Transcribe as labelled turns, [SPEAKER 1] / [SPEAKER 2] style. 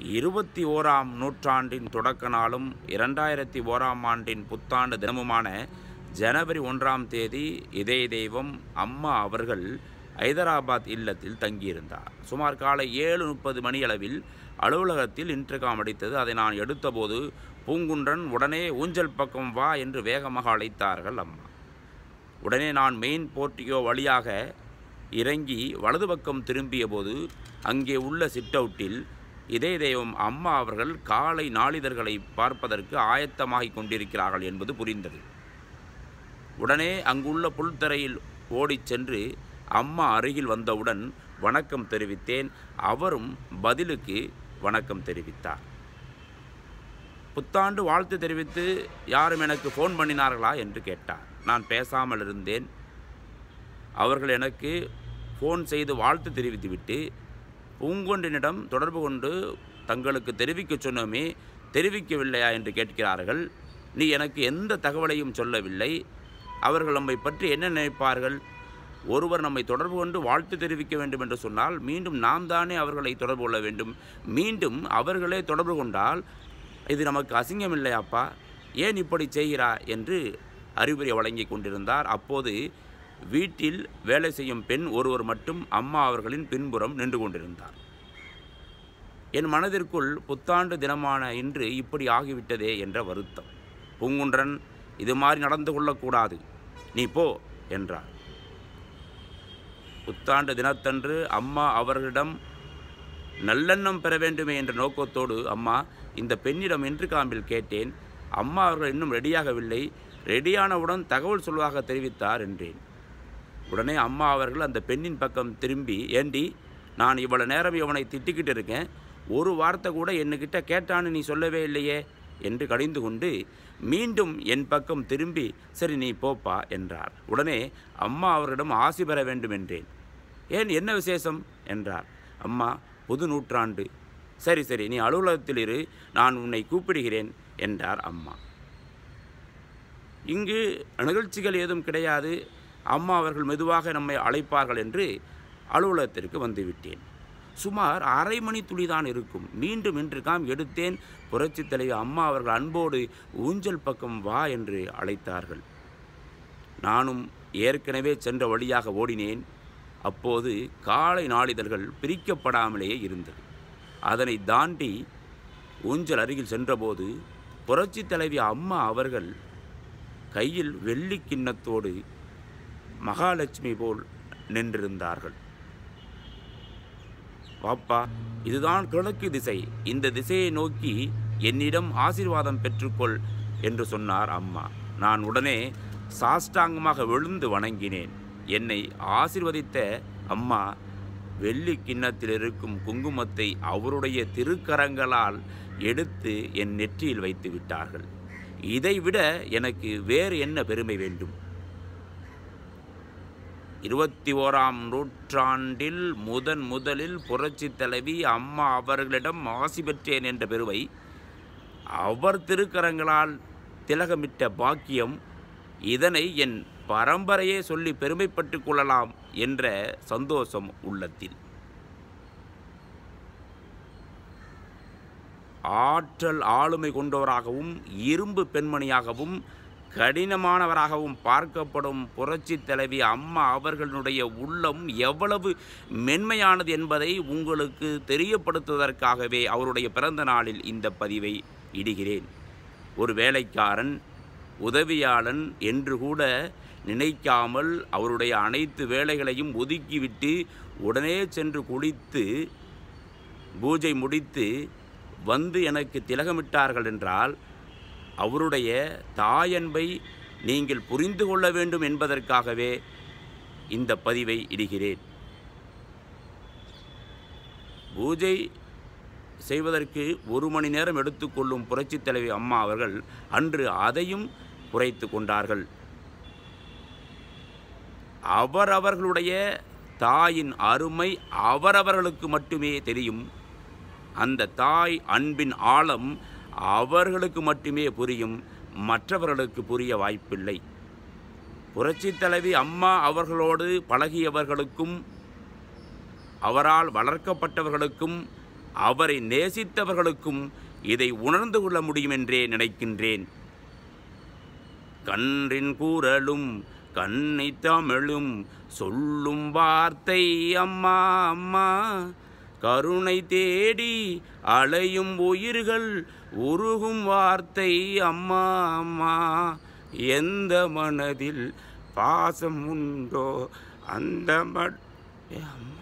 [SPEAKER 1] இருபத்தி ஓராம் நூற்றாண்டின் தொடக்க நாளும் இரண்டாயிரத்தி ஓராம் ஆண்டின் புத்தாண்டு தினமுமான ஜனவரி ஒன்றாம் தேதி இதய தெய்வம் அம்மா அவர்கள் ஐதராபாத் இல்லத்தில் தங்கியிருந்தார். சுமார் காலை ஏழு முப்பது மணியளவில் அலுவலகத்தில் இன்டர்காம் அடித்தது. அதை நான் எடுத்தபோது பூங்குன்றன் உடனே ஊஞ்சல் பக்கம் வா என்று வேகமாக அழைத்தார்கள் அம்மா. உடனே நான் மெயின் போர்ட்டிகோ வழியாக இறங்கி வலது பக்கம் திரும்பிய போது அங்கே உள்ள சிட்டவுட்டில் இதய தெய்வம் அம்மா அவர்கள் காலை நாளிதழ்களை பார்ப்பதற்கு ஆயத்தமாகிக் கொண்டிருக்கிறார்கள் என்பது புரிந்தது. உடனே அங்குள்ள புல்தரையில் ஓடிச் சென்று அம்மா அருகில் வந்தவுடன் வணக்கம் தெரிவித்தேன். அவரும் பதிலுக்கு வணக்கம் தெரிவித்தார். புத்தாண்டு வாழ்த்து தெரிவித்து யாரும் எனக்கு ஃபோன் பண்ணினார்களா என்று கேட்டார். நான் பேசாமல் இருந்தேன். அவர்கள் எனக்கு ஃபோன் செய்து வாழ்த்து தெரிவித்துவிட்டு பூங்கொன்றினிடம் தொடர்பு கொண்டு தங்களுக்கு தெரிவிக்க சொன்னோமே தெரிவிக்கவில்லையா என்று கேட்கிறார்கள். நீ எனக்கு எந்த தகவலையும் சொல்லவில்லை. அவர்கள் நம்மை பற்றி என்ன நினைப்பார்கள்? ஒருவர் நம்மை தொடர்பு கொண்டு வாழ்த்து தெரிவிக்க வேண்டும் என்று சொன்னால் மீண்டும் நாம் தானே அவர்களை தொடர்பு கொள்ள வேண்டும். மீண்டும் அவர்களே தொடர்பு கொண்டால் இது நமக்கு அசிங்கம் இல்லையாப்பா ஏன் இப்படி செய்கிறா என்று அறிவுரை வழங்கி கொண்டிருந்தார். அப்போது வீட்டில் வேலை செய்யும் பெண் ஒருவர் மட்டும் அம்மா அவர்களின் பின்புறம் நின்று கொண்டிருந்தார். என் மனதிற்குள் புத்தாண்டு தினமான இன்று இப்படி ஆகிவிட்டதே என்ற வருத்தம். பூங்குன்றன் இது மாதிரி நடந்து கொள்ளக்கூடாது. நீ போ என்றார். புத்தாண்டு தினத்தன்று அம்மா அவர்களிடம் நல்லெண்ணம் பெற வேண்டுமே என்ற நோக்கத்தோடு அம்மா இந்த பெண்ணிடம் இன்று காம்பில் கேட்டேன். அம்மா அவர்கள் இன்னும் ரெடியாகவில்லை. ரெடியானவுடன் தகவல் சொல்வதாக தெரிவித்தார் என்றேன். உடனே அம்மா அவர்கள் அந்த பெண்ணின் பக்கம் திரும்பி ஏண்டி நான் இவ்வளோ நேரம் இவனை திட்டிக்கிட்டு இருக்கேன். ஒரு வார்த்தை கூட என்னக்கிட்ட கேட்டான்னு நீ சொல்லவே இல்லையே? என்று கடிந்து கொண்டு மீண்டும் என் பக்கம் திரும்பி சரி நீ போப்பா என்றார். உடனே அம்மா அவரிடம் ஆசி பெற வேண்டும் என்றேன். ஏன் என்ன விசேஷம்? என்றார். அம்மா புது நூற்றாண்டு. சரி சரி நீ அலுவலகத்தில் இரு நான் உன்னை கூப்பிடுகிறேன் என்றார் அம்மா. இங்கு நிகழ்ச்சிகள் ஏதும் கிடையாது. அம்மா அவர்கள் மெதுவாக நம்மை அழைப்பார்கள் என்று அலுவலகத்திற்கு வந்துவிட்டேன். சுமார் அரை மணி துளிதான் இருக்கும். மீண்டும் இன்று காம் எடுத்தேன். புரட்சித் தலைவர் அம்மா அவர்கள் அன்போடு ஊஞ்சல் பக்கம் வா என்று அழைத்தார்கள். நானும் ஏற்கனவே சென்ற வழியாக ஓடினேன். அப்போது காலை நாளிதழ்கள் பிரிக்கப்படாமலேயே இருந்தது. அதனை தாண்டி ஊஞ்சல் அருகில் சென்றபோது புரட்சித் தலைவி அம்மா அவர்கள் கையில் வெள்ளி கிண்ணத்தோடு மகாலட்சுமி போல் நின்றிருந்தார்கள். வாப்பா இதுதான் கிழக்கு திசை. இந்த திசையை நோக்கி என்னிடம் ஆசீர்வாதம் பெற்றுக்கொள் என்று சொன்னார் அம்மா. நான் உடனே சாஷ்டாங்கமாக விழுந்து வணங்கினேன். என்னை ஆசிர்வதித்த அம்மா வெள்ளி கிண்ணத்தில் இருக்கும் குங்குமத்தை அவருடைய திருக்கரங்களால் எடுத்து என் நெற்றியில் வைத்து விட்டார்கள் இதைவிட எனக்கு வேறு என்ன பெருமை வேண்டும்? இருபத்தி ஓராம் நூற்றாண்டில் முதன் முதலில் புரட்சி தலைவி அம்மா அவர்களிடம் ஆசி பெற்றேன் என்ற பெருவை அவர் திருக்கரங்களால் திலகமிட்ட பாக்கியம் இதனை என் பரம்பரையே சொல்லி பெருமைப்பட்டு கொள்ளலாம் என்ற சந்தோஷம் உள்ளத்தில். ஆற்றல் ஆளுமை கொண்டவராகவும் இரும்பு பெண்மணியாகவும் கடினமானவராகவும் பார்க்கப்படும் புரட்சி தலைவி அம்மா அவர்களுடைய உள்ளம் எவ்வளவு மென்மையானது என்பதை உங்களுக்கு தெரியப்படுத்துவதற்காகவே அவருடைய பிறந்த நாளில் இந்த பதிவை இடுகிறேன். ஒரு வேலைக்காரன் உதவியாளன் என்று கூட நினைக்காமல் அவருடைய அனைத்து வேலைகளையும் ஒதுக்கிவிட்டு உடனே சென்று குளித்து பூஜை முடித்து வந்து எனக்கு திலகமிட்டார்கள் என்றால் அவருடைய தாயன்பை நீங்கள் புரிந்து கொள்ள வேண்டும் என்பதற்காகவே இந்த பதிவை இடுகிறேன். பூஜை செய்வதற்கு ஒரு மணி நேரம் எடுத்துக்கொள்ளும் புரட்சித் தலைவி அம்மா அவர்கள் அன்று அதையும் குறைத்து கொண்டார்கள். அவரவர்களுடைய தாயின் அருமை அவரவர்களுக்கு மட்டுமே தெரியும். அந்த தாய் அன்பின் ஆழம் அவர்களுக்கு மட்டுமே புரியும் மற்றவர்களுக்கு புரிய வாய்ப்பில்லை. புரட்சித் தலைவி அம்மா அவர்களோடு பழகியவர்களுக்கும் அவரால் வளர்க்கப்பட்டவர்களுக்கும் அவரை நேசித்தவர்களுக்கும் இதை உணர்ந்து கொள்ள முடியும் என்றே நினைக்கின்றேன். கன்றின் கூறலும் கண்ணை தமிழும் சொல்லும் வார்த்தை அம்மா அம்மா கருணை தேடி அலையும் உயிர்கள் உருகும் வார்த்தை அம்மா அம்மா எந்த மனதில் பாசம் உண்டோ அந்த மட் அம்மா.